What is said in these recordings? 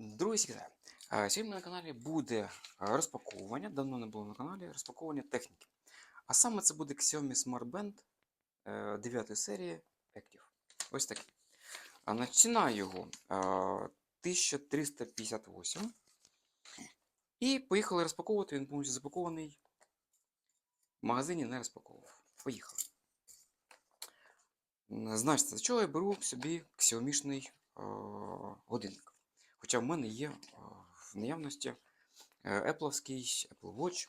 Друзі! Е, Сьогодні на каналі буде е, розпаковування. Давно не було на каналі розпаковування техніки. А саме це буде Xiaomi Smart Band е, 9 серії Active. Ось такий. А Ціна його е, 1358. І поїхали розпаковувати. Він повністю запакований. В магазині не розпаковував. Поїхали. Значить, за чого я беру собі Xiaomi-шний е, годинник. Хоча в мене є е, в наявності е, Apple'овський Apple Watch.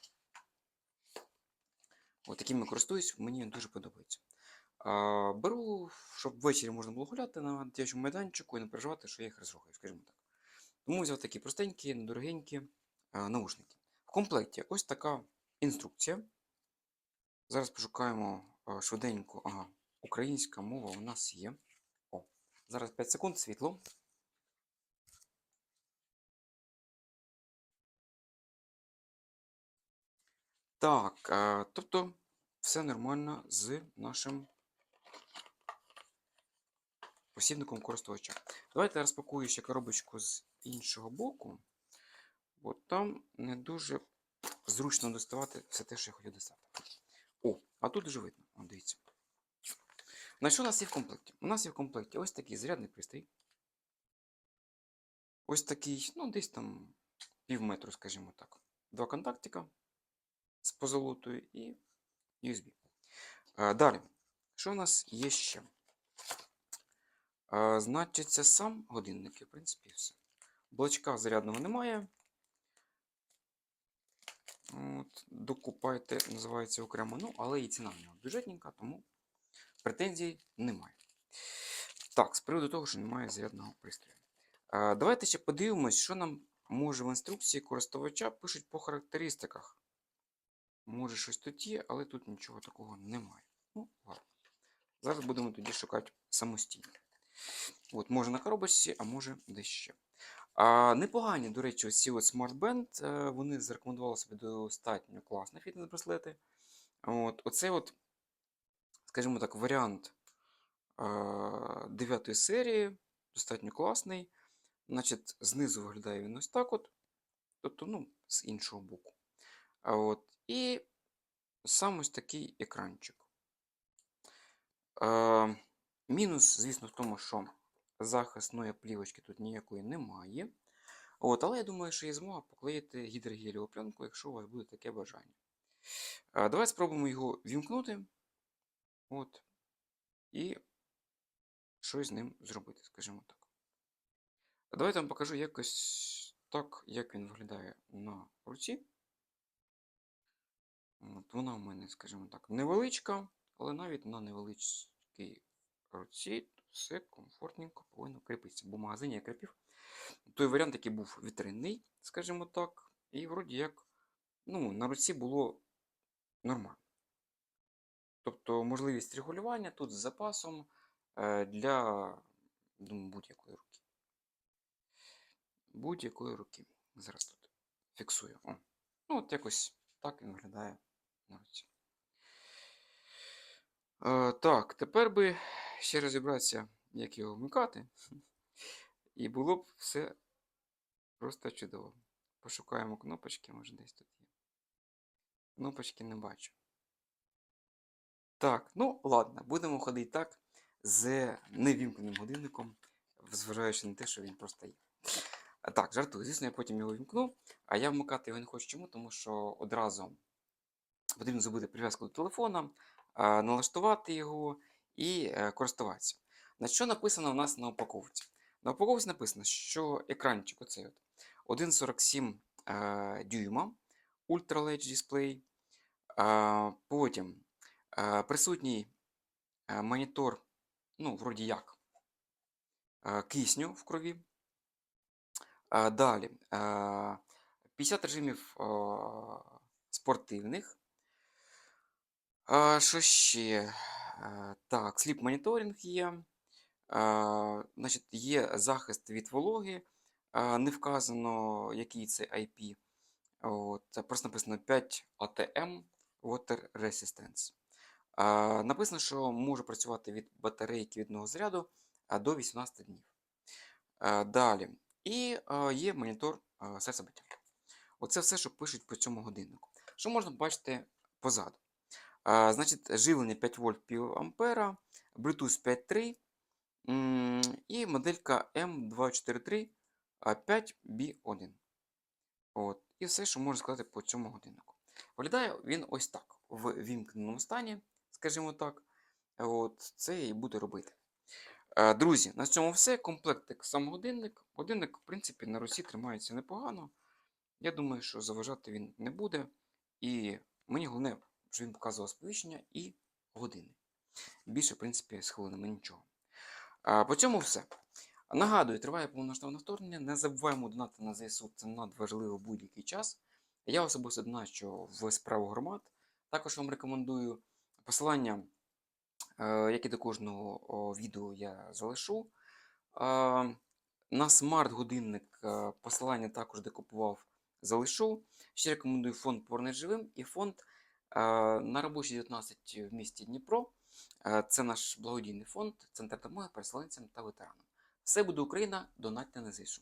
От таким я користуюсь, мені дуже подобається. А, Беру, щоб ввечері можна було гуляти на дитячому майданчику і не переживати, що я їх розрухаю, скажімо так. Тому взяв такі простенькі, недорогенькі е, наушники. В комплекті ось така інструкція. Зараз пошукаємо е, швиденько. Ага, українська мова у нас є. О, зараз 5 секунд, світло. Так, е, тобто все нормально з нашим посібником користувача. Давайте я розпакую ще коробочку з іншого боку, бо там не дуже зручно доставати все те, що я хотів достати. О, а тут вже видно. О, дивіться. На що у нас є в комплекті? У нас є в комплекті ось такий зарядний пристрій. Ось такий, ну, десь там пів метру, скажімо так. Два контактика з позолотою і USB. Далі, що у нас є ще? Значиться сам годинник, і, в принципі, все. Блочка зарядного немає. От, докупайте, називається окремо, ну, але і ціна в нього бюджетненька, тому претензій немає. Так, з приводу того, що немає зарядного пристрою. Давайте ще подивимось, що нам може в інструкції користувача пишуть по характеристиках. Може, щось тут є, але тут нічого такого немає. Ну, ладно. Зараз будемо тоді шукати самостійно. От, може на коробочці, а може десь ще. А, непогані, до речі, ці от Smart Band, е, вони зарекомендували собі достатньо класні фітнес-браслети. От, оцей от, скажімо так, варіант 9 серії, достатньо класний. Значить, знизу виглядає він ось так от. Тобто, ну, з іншого боку. От, і сам ось такий екранчик. Е, мінус, звісно, в тому, що захисної плівочки тут ніякої немає. От, але я думаю, що є змога поклеїти гідрогеліву пленку, якщо у вас буде таке бажання. Е, давайте спробуємо його вімкнути. От, і щось з ним зробити, скажімо так. Давайте я вам покажу якось так, як він виглядає на руці. От вона в мене, скажімо так, невеличка, але навіть на невеличкій руці все комфортненько повинно кріпитися. Бо в магазині я кріпив. Той варіант, який був вітринний, скажімо так, і вроді як ну, на руці було нормально. Тобто можливість регулювання тут з запасом е, для будь-якої руки. Будь-якої руки. Зараз тут фіксую. О. Ну, от якось так він виглядає на руці. Е, так, тепер би ще розібратися, як його вмикати. І було б все просто чудово. Пошукаємо кнопочки, може десь тут є. Кнопочки не бачу. Так, ну ладно, будемо ходити так з невімкненим годинником, зважаючи на те, що він просто є. Так, жартую, звісно, я потім його вімкну, а я вмикати його не хочу чому, тому що одразу потрібно зробити прив'язку до телефона, налаштувати його і е, користуватися. На що написано у нас на упаковці? На упаковці написано, що екранчик оцей от 1,47 е, дюйма, Ultra LED дисплей. Потім е, присутній монітор, ну, вроді як, кисню в крові. Далі е, 50 режимів спортивних. А, Що ще? Е, Так, сліп моніторинг є. А, Значить, є захист від вологи. А, Не вказано, який це IP. От, просто написано 5 ATM Water Resistance. А, Написано, що може працювати від батарейки одного заряду до 18 днів. А, Далі І е, є монітор серцебиття. Оце все, що пишуть по цьому годиннику. Що можна бачити позаду? Е, значить, живлення 5 вольт пів ампера, Bluetooth 5.3 і моделька M243 5B1. От. І все, що можна сказати по цьому годиннику. Виглядає він ось так, в вімкненому стані, скажімо так. От, це і буду робити. Е, Друзі, на цьому все. Комплектик сам годинник. Годинник, в принципі, на Русі тримається непогано. Я думаю, що заважати він не буде. І мені головне, щоб він показував сповіщення і години. Більше, в принципі, з хвилинами нічого. А, по цьому все. Нагадую, триває повноштабне вторгнення. Не забуваємо донати на ЗСУ, це надважливо будь-який час. Я особисто доначу в справу громад. Також вам рекомендую посилання, е, як і до кожного відео я залишу. На смарт-годинник е, посилання також де купував, залишу. Ще рекомендую фонд Повернись живим і фонд на робочі 19 в місті Дніпро. Це наш благодійний фонд, центр допомоги переселенцям та ветеранам. Все буде Україна, донатьте на ЗСУ.